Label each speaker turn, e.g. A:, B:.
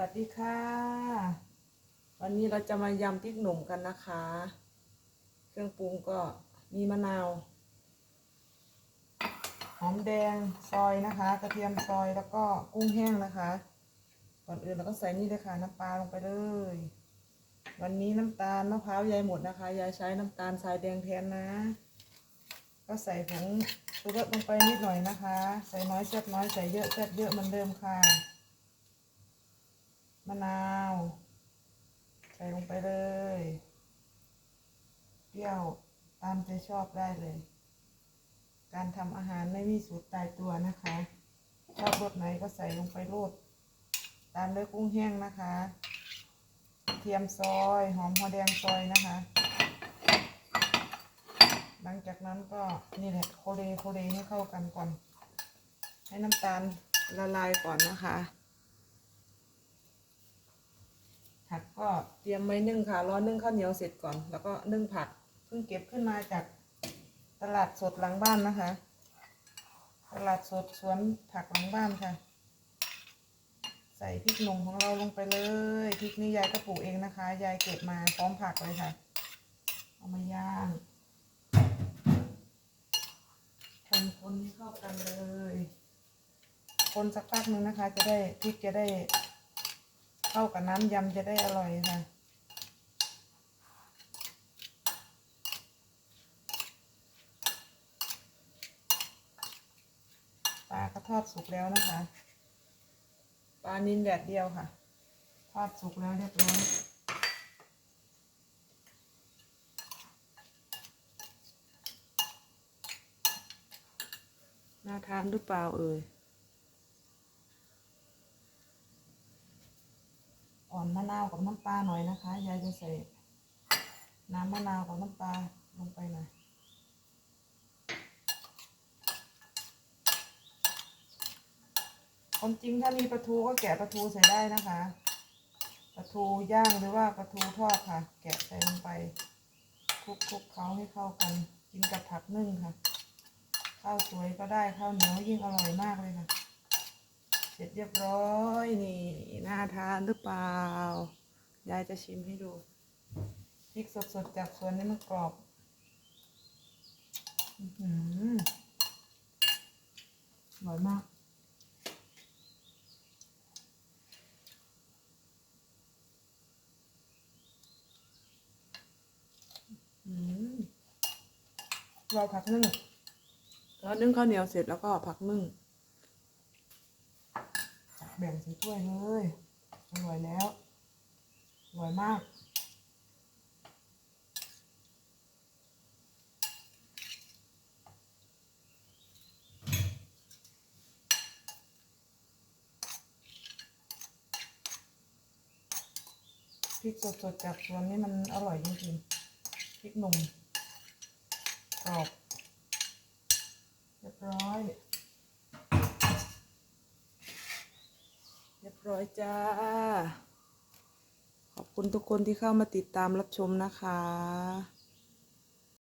A: วัสดีค่ะ วันนี้เราจะมายำพริกหนุ่มกันนะคะ เครื่องปรุงก็มีมะนาว หอมแดงซอยนะคะ กระเทียมซอยแล้วก็กุ้งแห้งนะคะ ก่อนอื่นเราก็ใส่นี่เลยค่ะน้ำปลาลงไปเลย วันนี้น้ำตาลมะพร้าวยายหมดนะคะ ยายใช้น้ำตาลทรายแดงแทนนะ ก็ใส่ผงชูรสลงไปนิดหน่อยนะคะ ใส่น้อยแซ่บน้อยใส่เยอะแซ่บเยอะเหมือนเดิมค่ะ มะนาว ใส่ลงไปเลย เปรี้ยวตามใจชอบได้เลย การทำอาหารไม่มีสูตรตายตัวนะคะ ชอบรสไหนก็ใส่ลงไปโรดตามด้วยกุ้งแห้งนะคะกระเทียมซอยหอมหัวแดงซอยนะคะ หลังจากนั้นก็นี่แหละโคเลโคเลให้เข้ากันก่อน ให้น้ำตาลละลายก่อนนะคะ ผักก็เตรียมไว้นึ่งค่ะ รอนึ่งข้าวเหนียวเสร็จก่อน แล้วก็นึ่งผัก เพิ่งเก็บขึ้นมาจากตลาดสดหลังบ้านนะคะ ตลาดสดสวนผักหลังบ้านค่ะ ใส่พริกหนุ่มของเราลงไปเลย พริกนี่ยายก็ปลูกเองนะคะ ยายเก็บมาพร้อมผักเลยค่ะ เอามาย่าง คนคนให้เข้ากันเลย คนสักพักหนึ่งนะคะ จะได้พริกจะได้ เข้ากับน้ำยำจะได้อร่อยค่ะ ปลาก็ทอดสุกแล้วนะคะ ปลานินแดดเดียวค่ะ ทอดสุกแล้วเรียบร้อยน่าทานหรือเปล่าเอ่ย อนมะนาวกับน้ำปลาหน่อยนะคะ ยายจะใส่น้ำมะนาวกับน้ำปลาลงไปหน่อยความจริงถ้ามีปลาทูก็แกะปลาทูใส่ได้นะคะปลาทูย่างหรือว่าปลาทูทอดค่ะ แกะใส่ลงไปคลุกๆเขาให้เข้ากัน กินกับผักนึ่งค่ะ ข้าวสวยก็ได้ข้าวเหนียวยิ่งอร่อยมากเลยค่ะ เสร็จเรียบร้อยนี่น่าทานหรือเปล่ายายจะชิมให้ดูพริกสดๆจากสวนนี่มันกรอบอื้อร่อยมากเราผักนึ่งแล้วนึ่งข้าวเหนียวเสร็จแล้วก็ผักนึ่ง แบ่งใส่ถ้วยเลยอร่อยแล้วอร่อยมากพริกสดๆจากสวนนี่มันอร่อยจริงๆพริกหนุ่มกรอบเรียบร้อย เรียบ ร้อยจ้า ขอบคุณทุกคนที่เข้ามาติดตามรับชมนะคะ